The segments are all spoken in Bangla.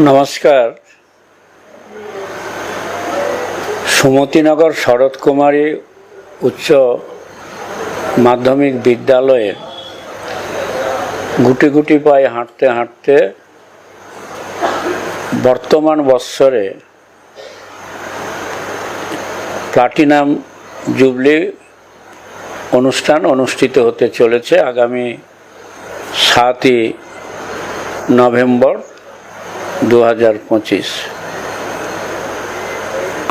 নমস্কার। সুমতিনগর শরৎ কুমারী উচ্চ মাধ্যমিক বিদ্যালয়ে গুটি গুটি পায়ে হাঁটতে হাঁটতে বর্তমান বৎসরে প্লাটিনাম জুবলি অনুষ্ঠান অনুষ্ঠিত হতে চলেছে আগামী সাতই নভেম্বর। দু হাজার পঁচিশ।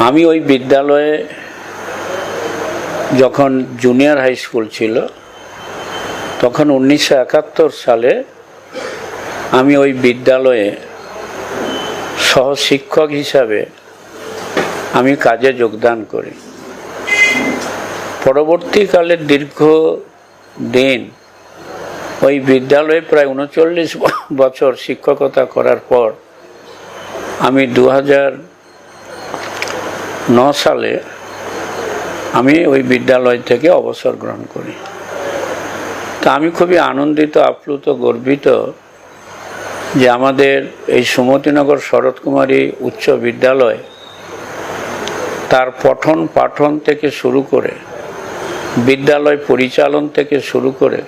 আমি ওই বিদ্যালয়ে যখন জুনিয়র হাই স্কুল ছিল, তখন উনিশশো একাত্তর সালে আমি ওই বিদ্যালয়ে সহশিক্ষক হিসাবে আমি কাজে যোগদান করি। পরবর্তীকালে দীর্ঘ দিন ওই বিদ্যালয়ে প্রায় উনচল্লিশ বছর শিক্ষকতা করার পর আমি দু হাজার ন সালে আমি ওই বিদ্যালয় থেকে অবসর গ্রহণ করি। তা আমি খুবই আনন্দিত, আপ্লুত, গর্বিত যে আমাদের এই সুমতিনগর শরৎ কুমারী উচ্চ বিদ্যালয় তার পঠন পাঠন থেকে শুরু করে, বিদ্যালয় পরিচালন থেকে শুরু করে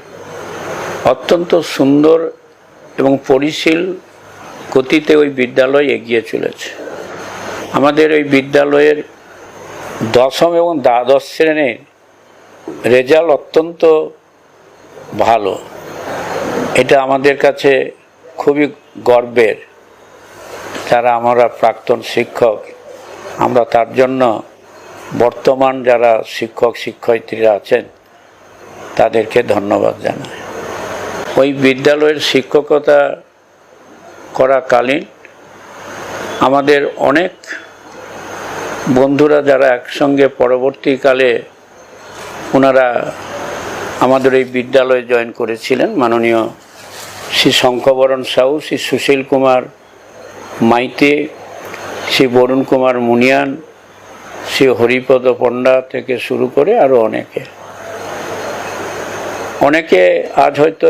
অত্যন্ত সুন্দর এবং পরিশীল গতিতে ওই বিদ্যালয় এগিয়ে চলেছে। আমাদের ওই বিদ্যালয়ের দশম এবং দ্বাদশ শ্রেণির রেজাল্ট অত্যন্ত ভালো। এটা আমাদের কাছে খুবই গর্বের। যারা আমরা প্রাক্তন শিক্ষক, আমরা তার জন্য বর্তমান যারা শিক্ষক, শিক্ষয়িত্রীরা আছেন, তাদেরকে ধন্যবাদ জানাই। ওই বিদ্যালয়ের শিক্ষকতা করাকালীন আমাদের অনেক বন্ধুরা যারা একসঙ্গে পরবর্তীকালে ওনারা আমাদের এই বিদ্যালয়ে জয়েন করেছিলেন, মাননীয় শ্রী শঙ্কবরণ সাহু, শ্রী সুশীল কুমার মাইতে, শ্রী বরুণ কুমার মুনিয়ান, শ্রী হরিপদ পণ্ডা থেকে শুরু করে আরও অনেকে। অনেকে আজ হয়তো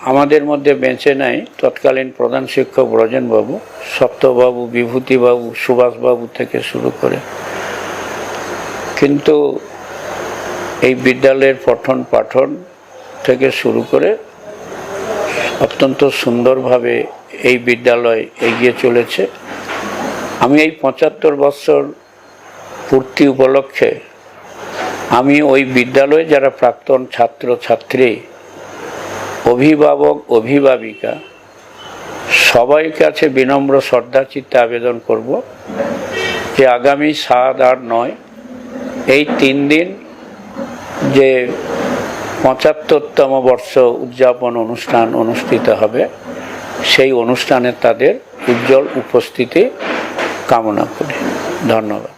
আমাদের মধ্যে বেঁচে নাই, তৎকালীন প্রধান শিক্ষক ব্রজেনবাবু, সপ্তবাবু, বিভূতিবাবু, সুভাষবাবু থেকে শুরু করে। কিন্তু এই বিদ্যালয়ের পঠন পাঠন থেকে শুরু করে অত্যন্ত সুন্দরভাবে এই বিদ্যালয় এগিয়ে চলেছে। আমি এই পঁচাত্তর বছর পূর্তি উপলক্ষে আমি ওই বিদ্যালয়ে যারা প্রাক্তন ছাত্র ছাত্রী অভিভাবক, অভিভাবিকা সবাই কাছে বিনম্র শ্রদ্ধা চিত্তে আবেদন করব যে আগামী সাত, আট, নয়, এই তিন দিন যে পঁচাত্তরতম বর্ষ উদযাপন অনুষ্ঠান অনুষ্ঠিত হবে, সেই অনুষ্ঠানে তাদের উজ্জ্বল উপস্থিতি কামনা করি। ধন্যবাদ।